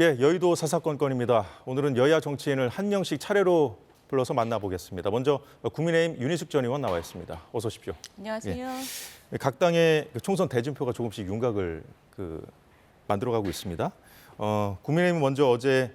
예, 여의도 사사건 건입니다. 오늘은 여야 정치인을 한 명씩 차례로 불러서 만나보겠습니다. 먼저 국민의힘 윤희숙 전 의원 나와 있습니다. 어서 오십시오. 안녕하세요. 각 당의 그 총선 대진표가 조금씩 윤곽을 그 만들어가고 있습니다. 어, 국민의힘은 먼저 어제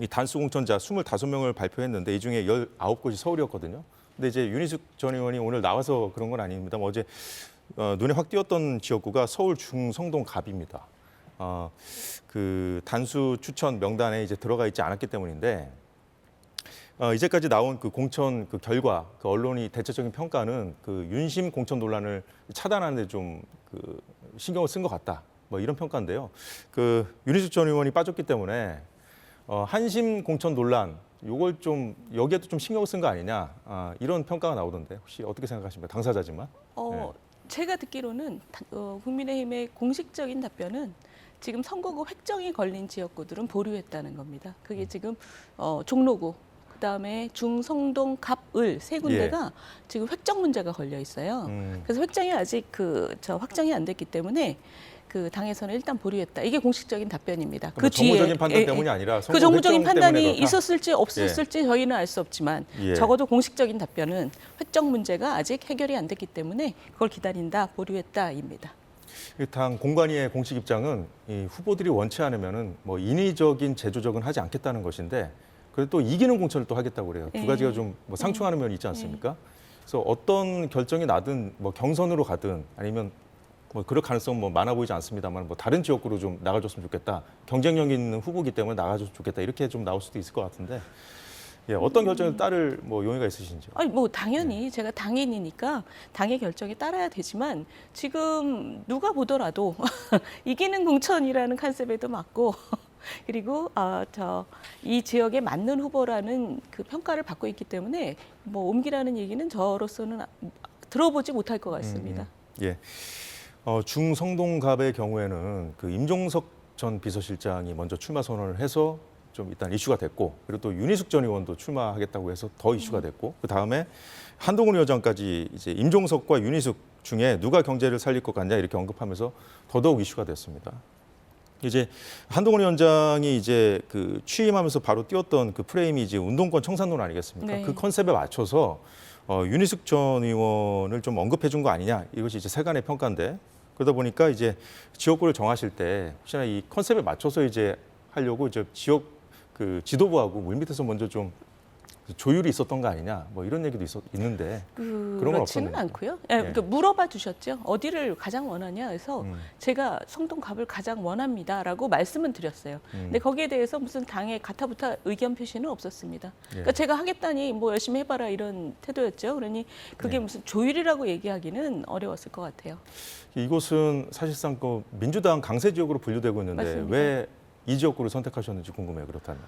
이 단수 공천자 25명을 발표했는데 이 중에 19곳이 서울이었거든요. 근데 이제 윤희숙 전 의원이 오늘 나와서 그런 건 아닙니다. 어제 어, 눈에 확 띄었던 지역구가 서울 중성동 갑입니다. 어, 그 단수 추천 명단에 이제 들어가 있지 않았기 때문인데 어, 이제까지 나온 그 공천 그 결과 그 언론이 대체적인 평가는 그 윤심 공천 논란을 차단하는 데 좀 그 신경을 쓴 것 같다. 뭐 이런 평가인데요. 그 윤희숙 전 의원이 빠졌기 때문에 어, 한심 공천 논란 요걸 좀 여기에도 좀 신경을 쓴 거 아니냐 아, 이런 평가가 나오던데 혹시 어떻게 생각하십니까? 당사자지만. 어, 제가 듣기로는 다- 어, 국민의힘의 공식적인 답변은 지금 선거구 획정이 걸린 지역구들은 보류했다는 겁니다. 그게 지금 어, 종로구, 그다음에 중성동, 갑을 세 군데가 지금 획정 문제가 걸려 있어요. 음, 그래서 획정이 아직 그 저 확정이 안 됐기 때문에 그 당에서는 일단 보류했다. 이게 공식적인 답변입니다. 그 정무적인 판단 예, 예. 때문이 아니라 그 정무적인 판단이? 있었을지 없었을지 저희는 알 수 없지만 예. 적어도 공식적인 답변은 획정 문제가 아직 해결이 안 됐기 때문에 그걸 기다린다 보류했다입니다. 이당 공관위의 공식 입장은 이 후보들이 원치 않으면은 뭐 인위적인 제조적은 하지 않겠다는 것인데 그래도 또 이기는 공천을 또 하겠다고 그래요. 두 예. 가지가 좀 뭐 상충하는 면이 있지 않습니까? 그래서 어떤 결정이 나든 뭐 경선으로 가든 아니면 뭐 그럴 가능성 뭐 많아 보이지 않습니다만 뭐 다른 지역구로 좀 나가줬으면 좋겠다. 경쟁력 있는 후보기 때문에 나가줬으면 좋겠다. 이렇게 좀 나올 수도 있을 것 같은데 예, 어떤 결정을 따를 뭐 용의가 있으신지요? 아니 뭐 당연히 제가 당인이니까 당의 결정에 따라야 되지만 지금 누가 보더라도 이기는 공천이라는 컨셉에도 맞고 그리고 아 저 이 지역에 맞는 후보라는 그 평가를 받고 있기 때문에 뭐 옮기라는 얘기는 저로서는 아- 들어보지 못할 것 같습니다. 예. 어, 중성동갑의 경우에는 그 임종석 전 비서실장이 먼저 출마 선언을 해서 좀 일단 이슈가 됐고 그리고 또 윤희숙 전 의원도 출마하겠다고 해서 더 이슈가 됐고 그 다음에 한동훈 위원장까지 이제 임종석과 윤희숙 중에 누가 경제를 살릴 것 같냐 이렇게 언급하면서 더더욱 이슈가 됐습니다. 이제 한동훈 위원장이 이제 그 취임하면서 바로 띄웠던 그 프레임이 이제 운동권 청산론 아니겠습니까? 네. 그 컨셉에 맞춰서 어, 윤희숙 전 의원을 좀 언급해 준 거 아니냐 이것이 이제 세간의 평가인데 그러다 보니까 이제 지역구를 정하실 때 혹시나 이 컨셉에 맞춰서 이제 하려고 이제 지역 그 지도부하고 물밑에서 먼저 좀 조율이 있었던 거 아니냐 뭐 이런 얘기도 있었, 있는데 그런 건 그렇지는 없었네요. 않고요. 예, 예. 그러니까 물어봐 주셨죠. 어디를 가장 원하냐 해서 음, 제가 성동갑을 가장 원합니다라고 말씀은 드렸어요. 음. 근데 거기에 대해서 무슨 당의 가타부타 의견 표시는 없었습니다. 예. 그러니까 제가 하겠다니 뭐 열심히 해봐라 이런 태도였죠. 그러니 그게 네. 무슨 조율이라고 얘기하기는 어려웠을 것 같아요. 이곳은 사실상 그 민주당 강세 지역으로 분류되고 있는데 맞습니다. 왜 이 지역구를 선택하셨는지 궁금해요. 그렇다면.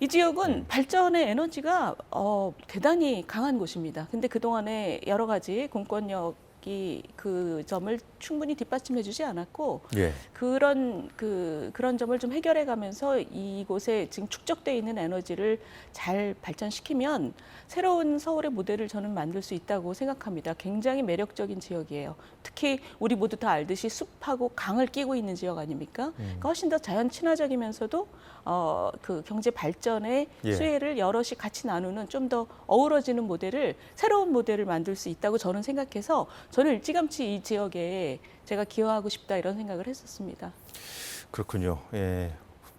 이 지역은 네. 발전의 에너지가 어, 대단히 강한 곳입니다. 근데 그동안에 여러 가지 공권력이 그 점을 충분히 뒷받침해 주지 않았고 예. 그런 그 그런 점을 좀 해결해 가면서 이곳에 지금 축적돼 있는 에너지를 잘 발전시키면 새로운 서울의 모델을 저는 만들 수 있다고 생각합니다. 굉장히 매력적인 지역이에요. 특히 우리 모두 다 알듯이 숲하고 강을 끼고 있는 지역 아닙니까? 그러니까 훨씬 더 자연 친화적이면서도 어, 그 경제 발전의 예. 수혜를 여럿이 같이 나누는 좀 더 어우러지는 모델을 새로운 모델을 만들 수 있다고 저는 생각해서 저는 일찌감치 이 지역에 제가 기여하고 싶다 이런 생각을 했었습니다. 그렇군요. 예.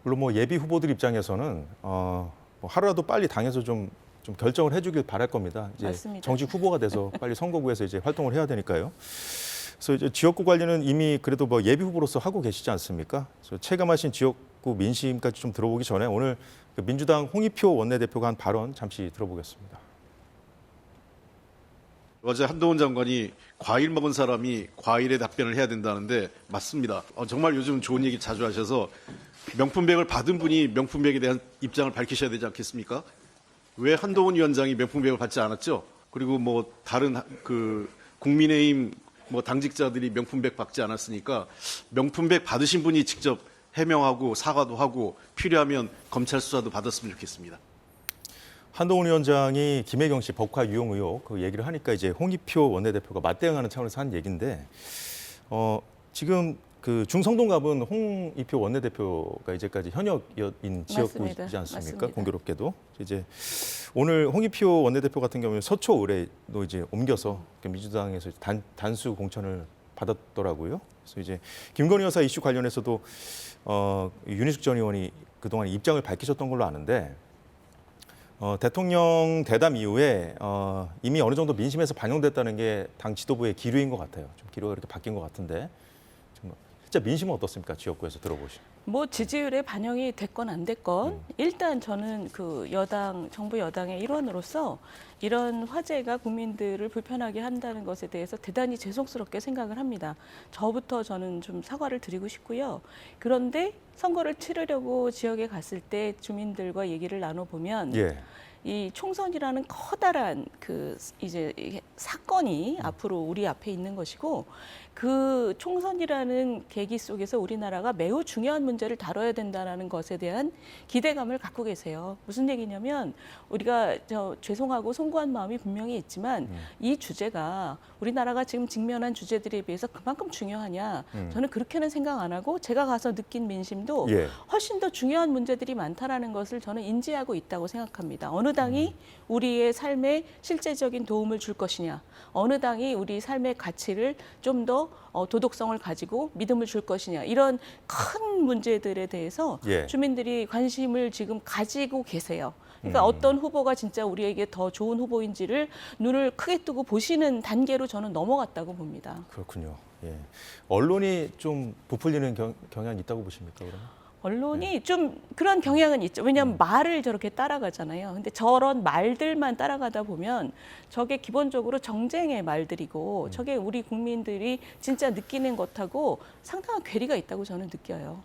물론 뭐 예비 후보들 입장에서는 어, 뭐 하루라도 빨리 당에서 좀, 좀 결정을 해주길 바랄 겁니다. 이제 맞습니다. 정직 후보가 돼서 빨리 선거구에서 이제 활동을 해야 되니까요. 그래서 이제 지역구 관리는 이미 그래도 뭐 예비 후보로서 하고 계시지 않습니까? 그래서 체감하신 지역구 민심까지 좀 들어보기 전에 오늘 그 민주당 홍익표 원내대표가 한 발언 잠시 들어보겠습니다. 어제 한동훈 장관이 과일 먹은 사람이 과일에 답변을 해야 된다는데 맞습니다. 어, 정말 요즘 좋은 얘기 자주 하셔서 명품백을 받은 분이 명품백에 대한 입장을 밝히셔야 되지 않겠습니까? 왜 한동훈 위원장이 명품백을 받지 않았죠? 그리고 뭐 다른 하- 그 국민의힘 뭐 당직자들이 명품백 받지 않았으니까 명품백 받으신 분이 직접 해명하고 사과도 하고 필요하면 검찰 수사도 받았으면 좋겠습니다. 한동훈 위원장이 김혜경 씨 법화 유용 의혹 그 얘기를 하니까 이제 홍익표 원내대표가 맞대응하는 차원에서 한 얘기인데 어, 지금 그 중성동갑은 홍익표 원내대표가 이제까지 현역인 지역구이지. 않습니까? 맞습니다. 공교롭게도 이제 오늘 홍익표 원내대표 같은 경우는 서초 의뢰도 이제 옮겨서 민주당에서 단, 단수 공천을 받았더라고요. 그래서 이제 김건희 여사 이슈 관련해서도 어, 윤희숙 전 의원이 그동안 입장을 밝히셨던 걸로 아는데 어, 대통령 대담 이후에 어, 이미 어느 정도 민심에서 반영됐다는 게 당 지도부의 기류인 것 같아요. 좀 기류가 이렇게 바뀐 것 같은데 좀 진짜 민심은 어떻습니까? 지역구에서 들어보시. 뭐 지지율에 반영이 됐건 안 됐건 음. 일단 저는 그 여당 정부 여당의 일원으로서 이런 화제가 국민들을 불편하게 한다는 것에 대해서 대단히 죄송스럽게 생각을 합니다. 저부터 저는 좀 사과를 드리고 싶고요. 그런데 선거를 치르려고 지역에 갔을 때 주민들과 얘기를 나눠 보면 예. 이 총선이라는 커다란 그 이제 사건이 음. 앞으로 우리 앞에 있는 것이고 그 총선이라는 계기 속에서 우리나라가 매우 중요한 문제를 다뤄야 된다라는 것에 대한 기대감을 갖고 계세요. 무슨 얘기냐면 우리가 저 죄송하고 송구한 마음이 분명히 있지만 음. 이 주제가 우리나라가 지금 직면한 주제들에 비해서 그만큼 중요하냐 음. 저는 그렇게는 생각 안 하고 제가 가서 느낀 민심도 예. 훨씬 더 중요한 문제들이 많다라는 것을 저는 인지하고 있다고 생각합니다. 어느 당이 우리의 삶에 실제적인 도움을 줄 것이냐, 어느 당이 우리 삶의 가치를 좀더 어, 도덕성을 가지고 믿음을 줄 것이냐 이런 큰 문제들에 대해서 예. 주민들이 관심을 지금 가지고 계세요. 그러니까 음. 어떤 후보가 진짜 우리에게 더 좋은 후보인지를 눈을 크게 뜨고 보시는 단계로 저는 넘어갔다고 봅니다. 그렇군요. 예. 언론이 좀 부풀리는 경, 경향이 있다고 보십니까? 그러면? 언론이 좀 그런 경향은 있죠. 왜냐하면 말을 저렇게 따라가잖아요. 근데 저런 말들만 따라가다 보면 저게 기본적으로 정쟁의 말들이고 저게 우리 국민들이 진짜 느끼는 것하고 상당한 괴리가 있다고 저는 느껴요.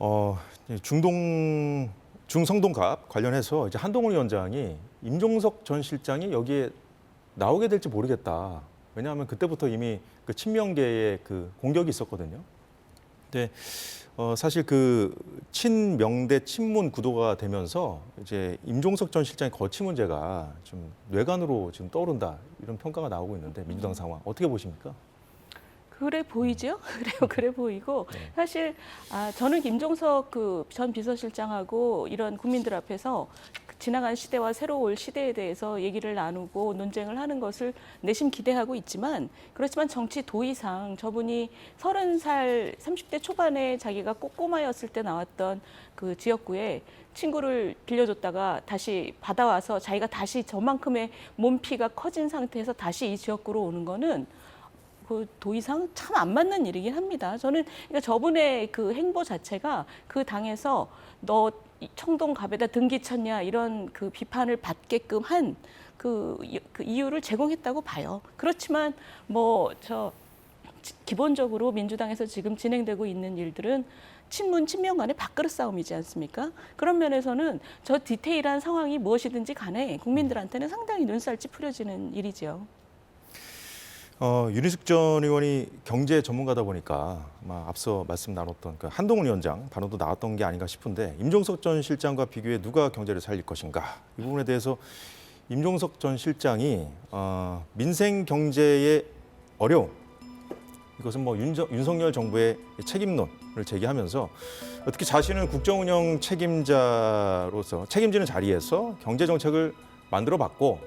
어, 중동 중성동갑 관련해서 이제 한동훈 위원장이 임종석 전 실장이 여기에 나오게 될지 모르겠다. 왜냐하면 그때부터 이미 그 친명계의 그 공격이 있었거든요. 근데 어, 사실 그 친명대 친문 구도가 되면서 이제 임종석 전 실장의 거취 문제가 좀 뇌관으로 지금 떠오른다 이런 평가가 나오고 있는데 민주당 상황 어떻게 보십니까? 그래 보이죠? 그래요, 그래 보이고 네. 사실 아 저는 김종석 그 전 비서실장하고 이런 국민들 앞에서 그 지나간 시대와 새로 올 시대에 대해서 얘기를 나누고 논쟁을 하는 것을 내심 기대하고 있지만 그렇지만 정치 도의상 저분이 서른 살 30대 초반에 자기가 꼬꼬마였을 때 나왔던 그 지역구에 친구를 빌려줬다가 다시 받아와서 자기가 다시 저만큼의 몸피가 커진 상태에서 다시 이 지역구로 오는 거는 그 도의상 참 안 맞는 일이긴 합니다. 저는 그러니까 저분의 그 행보 자체가 그 당에서 너 청동 갑에다 등기 쳤냐 이런 그 비판을 받게끔 한 그 이유를 제공했다고 봐요. 그렇지만 뭐저 기본적으로 민주당에서 지금 진행되고 있는 일들은 친문 친명 간의 밥그릇 싸움이지 않습니까? 그런 면에서는 저 디테일한 상황이 무엇이든지 간에 국민들한테는 상당히 눈살 찌푸려지는 일이죠. 어, 윤희숙 전 의원이 경제 전문가다 보니까 아마 앞서 말씀 나눴던 그 한동훈 위원장 단어도 나왔던 게 아닌가 싶은데 임종석 전 실장과 비교해 누가 경제를 살릴 것인가 이 부분에 대해서 임종석 전 실장이 어, 민생 경제의 어려움 이것은 뭐 윤정, 윤석열 정부의 책임론을 제기하면서 어떻게 자신은 국정운영 책임자로서 책임지는 자리에서 경제 정책을 만들어 봤고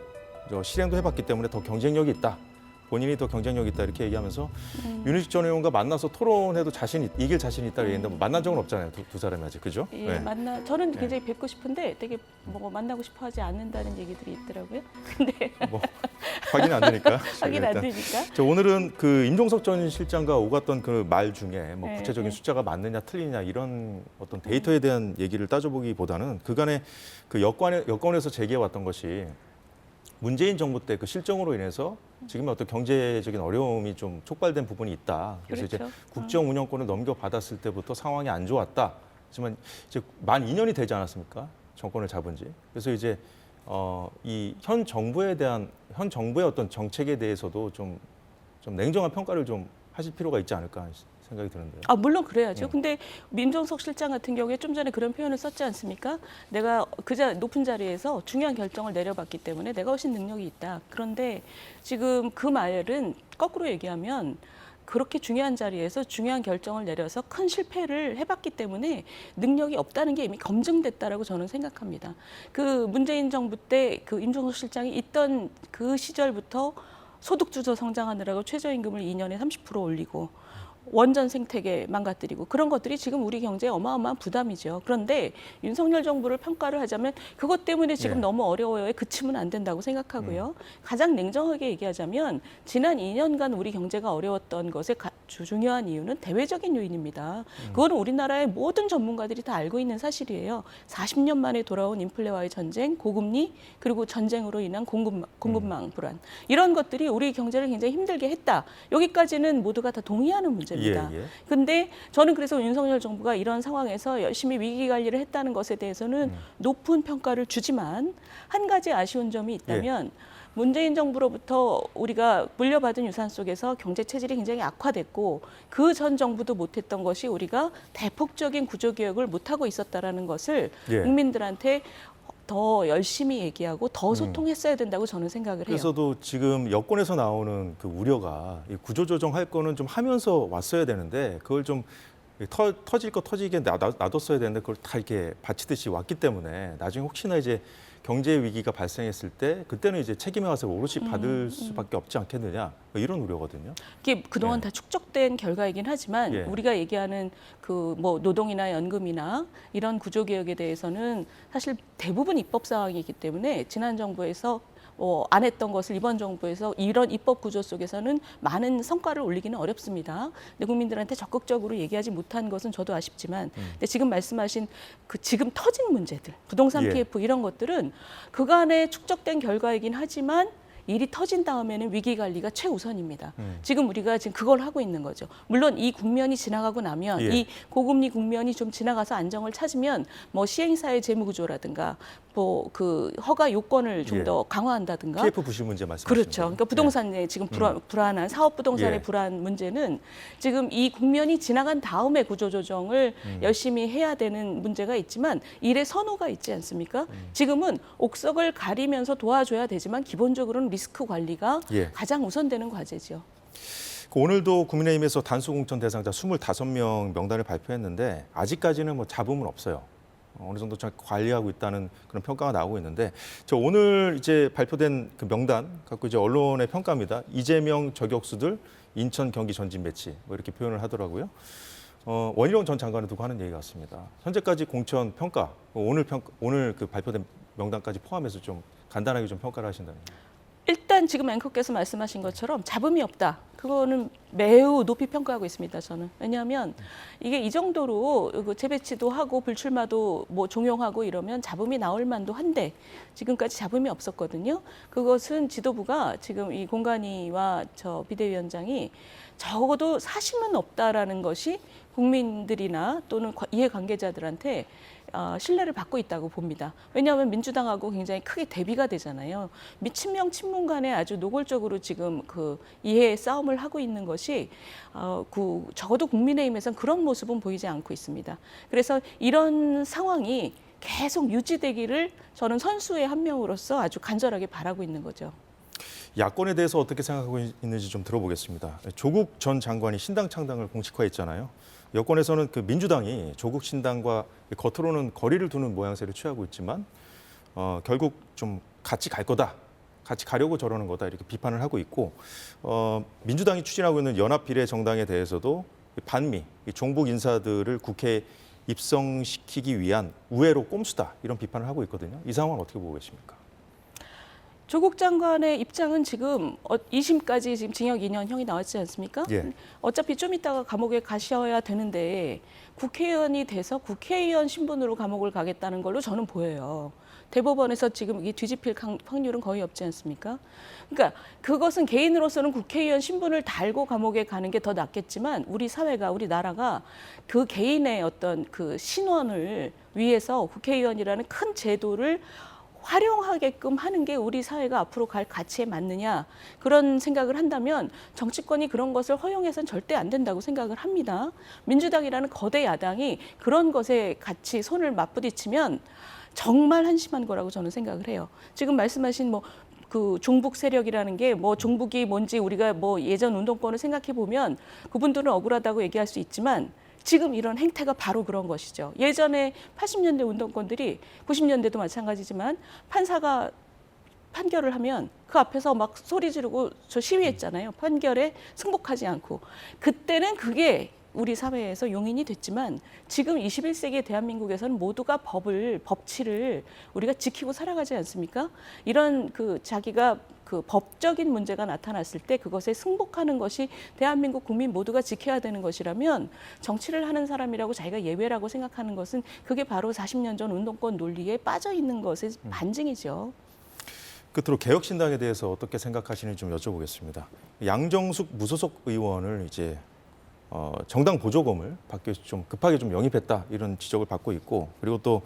저 실행도 해봤기 때문에 더 경쟁력이 있다. 본인이 더 경쟁력 있다 이렇게 얘기하면서 음. 윤희숙 전 의원과 만나서 토론해도 자신 있- 이길 자신 있다 얘기했는데 뭐 만난 적은 없잖아요 두, 두 사람이 아직 그죠? 예, 네. 만나 저는 네. 굉장히 뵙고 싶은데 되게 뭐 만나고 싶어 하지 않는다는 얘기들이 있더라고요. 근데 뭐 확인 안 되니까 확인 안 일단 되니까. 저 오늘은 그 임종석 전 실장과 오갔던 그 말 중에 뭐 네, 구체적인 네. 숫자가 맞느냐 틀리냐 이런 어떤 데이터에 대한 얘기를 따져보기보다는 그간의 그 여권에 여권에서 제기해 왔던 것이 문재인 정부 때 그 실정으로 인해서 지금 어떤 경제적인 어려움이 좀 촉발된 부분이 있다. 그래서 그렇죠. 이제 국정 운영권을 넘겨받았을 때부터 상황이 안 좋았다. 하지만 이제 만 2년이 되지 않았습니까? 정권을 잡은 지. 그래서 이제 어, 이 현 정부에 대한 현 정부의 어떤 정책에 대해서도 좀, 좀 냉정한 평가를 좀 하실 필요가 있지 않을까 생각이 드는데요. 아 물론 그래야죠. 네. 근데 민정석 실장 같은 경우에 좀 전에 그런 표현을 썼지 않습니까? 내가 그자 높은 자리에서 중요한 결정을 내려봤기 때문에 내가 훨씬 능력이 있다. 그런데 지금 그 말은 거꾸로 얘기하면 그렇게 중요한 자리에서 중요한 결정을 내려서 큰 실패를 해봤기 때문에 능력이 없다는 게 이미 검증됐다라고 저는 생각합니다. 그 문재인 정부 때 그 임종석 실장이 있던 그 시절부터 소득 주도 성장하느라고 최저임금을 2년에 30% 올리고 원전 생태계 망가뜨리고 그런 것들이 지금 우리 경제에 어마어마한 부담이죠. 그런데 윤석열 정부를 평가를 하자면 그것 때문에 지금 네. 너무 어려워요에 그치면 안 된다고 생각하고요. 가장 냉정하게 얘기하자면 지난 2년간 우리 경제가 어려웠던 것의 가- 주- 중요한 이유는 대외적인 요인입니다. 그거는 우리나라의 모든 전문가들이 다 알고 있는 사실이에요. 40년 만에 돌아온 인플레와의 전쟁, 고금리, 그리고 전쟁으로 인한 공급, 공급망 불안 이런 것들이 우리 경제를 굉장히 힘들게 했다. 여기까지는 모두가 다 동의하는 문제 입니다. 예, 예. 근데 저는 그래서 윤석열 정부가 이런 상황에서 열심히 위기 관리를 했다는 것에 대해서는 높은 평가를 주지만 한 가지 아쉬운 점이 있다면 문재인 정부로부터 우리가 물려받은 유산 속에서 경제 체질이 굉장히 악화됐고 그 전 정부도 못했던 것이 우리가 대폭적인 구조 개혁을 못하고 있었다라는 것을 예. 국민들한테 더 열심히 얘기하고 더 소통했어야 된다고 저는 생각을 해요. 그래서도 지금 여권에서 나오는 그 우려가 이 구조조정 할 거는 좀 하면서 왔어야 되는데 그걸 좀 터, 터질 거 터지게 놔- 놔- 놔뒀어야 되는데 그걸 다 이렇게 바치듯이 왔기 때문에 나중에 혹시나 이제 경제 위기가 발생했을 때 그때는 이제 책임에 와서 오롯이 음, 받을 수밖에 없지 않겠느냐 뭐 이런 우려거든요. 이게 그동안 예. 다 축적된 결과이긴 하지만 예. 우리가 얘기하는 그 뭐 노동이나 연금이나 이런 구조 개혁에 대해서는 사실 대부분 입법 사항이기 때문에 지난 정부에서 뭐안 했던 것을 이번 정부에서 이런 입법 구조 속에서는 많은 성과를 올리기는 어렵습니다. 근데 국민들한테 적극적으로 얘기하지 못한 것은 저도 아쉽지만 근데 지금 말씀하신 그 지금 터진 문제들 부동산 예. PF 이런 것들은 그간에 축적된 결과이긴 하지만 일이 터진 다음에는 위기 관리가 최우선입니다. 음. 지금 우리가 지금 그걸 하고 있는 거죠. 물론 이 국면이 지나가고 나면 예. 이 고금리 국면이 좀 지나가서 안정을 찾으면 뭐 시행사의 재무 구조라든가 뭐 그 허가 요건을 좀 예. 더 강화한다든가 PF 부실 문제 말씀하시는 그렇죠. 거죠? 그러니까 부동산의 지금 불안, 불안한 사업 부동산의 예. 불안 문제는 지금 이 국면이 지나간 다음에 구조 조정을 음. 열심히 해야 되는 문제가 있지만 일의 선호가 있지 않습니까? 음. 지금은 옥석을 가리면서 도와줘야 되지만 기본적으로는 리스크 관리가 예. 가장 우선되는 과제죠. 그 오늘도 국민의힘에서 단수공천 대상자 25명 명단을 발표했는데 아직까지는 뭐 잡음은 없어요. 어, 어느 정도 좀 관리하고 있다는 그런 평가가 나오고 있는데 저 오늘 이제 발표된 그 명단 갖고 이제 언론의 평가입니다. 이재명 저격수들 인천 경기 전진 배치 뭐 이렇게 표현을 하더라고요. 어, 원희룡 전 장관을 두고 하는 얘기 같습니다. 현재까지 공천 평가 오늘 평 오늘 그 발표된 명단까지 포함해서 좀 간단하게 좀 평가를 하신다면. 일단 지금 앵커께서 말씀하신 것처럼 잡음이 없다. 그거는 매우 높이 평가하고 있습니다. 저는 왜냐하면 이게 이 정도로 그 재배치도 하고 불출마도 뭐 종용하고 이러면 잡음이 나올 만도 한데 지금까지 잡음이 없었거든요. 그것은 지도부가 지금 이 공간위와 저 비대위원장이 적어도 사심은 없다라는 것이 국민들이나 또는 과- 이해관계자들한테 어, 신뢰를 받고 있다고 봅니다. 왜냐하면 민주당하고 굉장히 크게 대비가 되잖아요. 미 친명 친문 간에 아주 노골적으로 지금 그 이해 싸움을 하고 있는 것이 어, 그 적어도 국민의힘에선 그런 모습은 보이지 않고 있습니다. 그래서 이런 상황이 계속 유지되기를 저는 선수의 한 명으로서 아주 간절하게 바라고 있는 거죠. 야권에 대해서 어떻게 생각하고 있- 있는지 좀 들어보겠습니다. 조국 전 장관이 신당 창당을 공식화했잖아요. 여권에서는 그 민주당이 조국 신당과 겉으로는 거리를 두는 모양새를 취하고 있지만 어, 결국 좀 같이 갈 거다. 같이 가려고 저러는 거다 이렇게 비판을 하고 있고 어, 민주당이 추진하고 있는 연합 비례 정당에 대해서도 이 반미 이 종북 인사들을 국회에 입성시키기 위한 우회로 꼼수다 이런 비판을 하고 있거든요. 이 상황을 어떻게 보고 계십니까? 조국 장관의 입장은 지금 어, 2심까지 지금 징역 2년형이 나왔지 않습니까? 예. 어차피 좀 있다가 감옥에 가셔야 되는데 국회의원이 돼서 국회의원 신분으로 감옥을 가겠다는 걸로 저는 보여요. 대법원에서 지금 이게 뒤집힐 강- 확률은 거의 없지 않습니까? 그러니까 그것은 개인으로서는 국회의원 신분을 달고 감옥에 가는 게 더 낫겠지만 우리 사회가 우리 나라가 그 개인의 어떤 그 신원을 위해서 국회의원이라는 큰 제도를 활용하게끔 하는 게 우리 사회가 앞으로 갈 가치에 맞느냐 그런 생각을 한다면 정치권이 그런 것을 허용해서는 절대 안 된다고 생각을 합니다. 민주당이라는 거대 야당이 그런 것에 같이 손을 맞부딪히면 정말 한심한 거라고 저는 생각을 해요. 지금 말씀하신 뭐그 종북 세력이라는 게 뭐 종북이 뭔지 우리가 뭐 예전 운동권을 생각해 보면 그분들은 억울하다고 얘기할 수 있지만 지금 이런 행태가 바로 그런 것이죠. 예전에 80년대 운동권들이 90년대도 마찬가지지만 판사가 판결을 하면 그 앞에서 막 소리 지르고 저 시위했잖아요. 판결에 승복하지 않고. 그때는 그게 우리 사회에서 용인이 됐지만 지금 21세기 대한민국에서는 모두가 법을 법치를 우리가 지키고 살아가지 않습니까? 이런 그 자기가 그 법적인 문제가 나타났을 때 그것에 승복하는 것이 대한민국 국민 모두가 지켜야 되는 것이라면 정치를 하는 사람이라고 자기가 예외라고 생각하는 것은 그게 바로 40년 전 운동권 논리에 빠져 있는 것의 반증이죠. 끝으로 개혁신당에 대해서 어떻게 생각하시는지 좀 여쭤보겠습니다. 양정숙 무소속 의원을 이제 어, 정당 보조금을 받기 위해서 좀 급하게 좀 영입했다 이런 지적을 받고 있고 그리고 또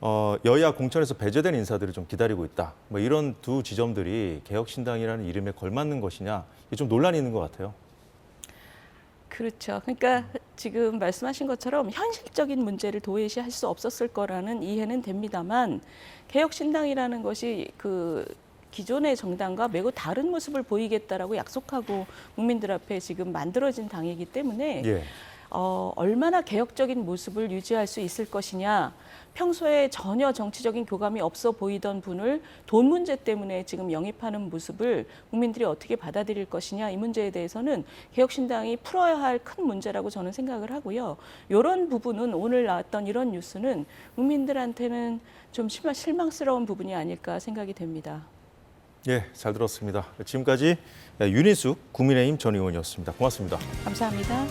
어, 여야 공천에서 배제된 인사들을 좀 기다리고 있다. 뭐 이런 두 지점들이 개혁신당이라는 이름에 걸맞는 것이냐 이게 좀 논란이 있는 것 같아요. 그렇죠. 그러니까 지금 말씀하신 것처럼 현실적인 문제를 도외시할 수 없었을 거라는 이해는 됩니다만 개혁신당이라는 것이 그 기존의 정당과 매우 다른 모습을 보이겠다라고 약속하고 국민들 앞에 지금 만들어진 당이기 때문에 예. 어, 얼마나 개혁적인 모습을 유지할 수 있을 것이냐. 평소에 전혀 정치적인 교감이 없어 보이던 분을 돈 문제 때문에 지금 영입하는 모습을 국민들이 어떻게 받아들일 것이냐 이 문제에 대해서는 개혁신당이 풀어야 할 큰 문제라고 저는 생각을 하고요. 이런 부분은 오늘 나왔던 이런 뉴스는 국민들한테는 좀 실망- 실망스러운 부분이 아닐까 생각이 됩니다. 예, 잘 들었습니다. 지금까지 윤인숙 국민의힘 전 의원이었습니다. 고맙습니다. 감사합니다.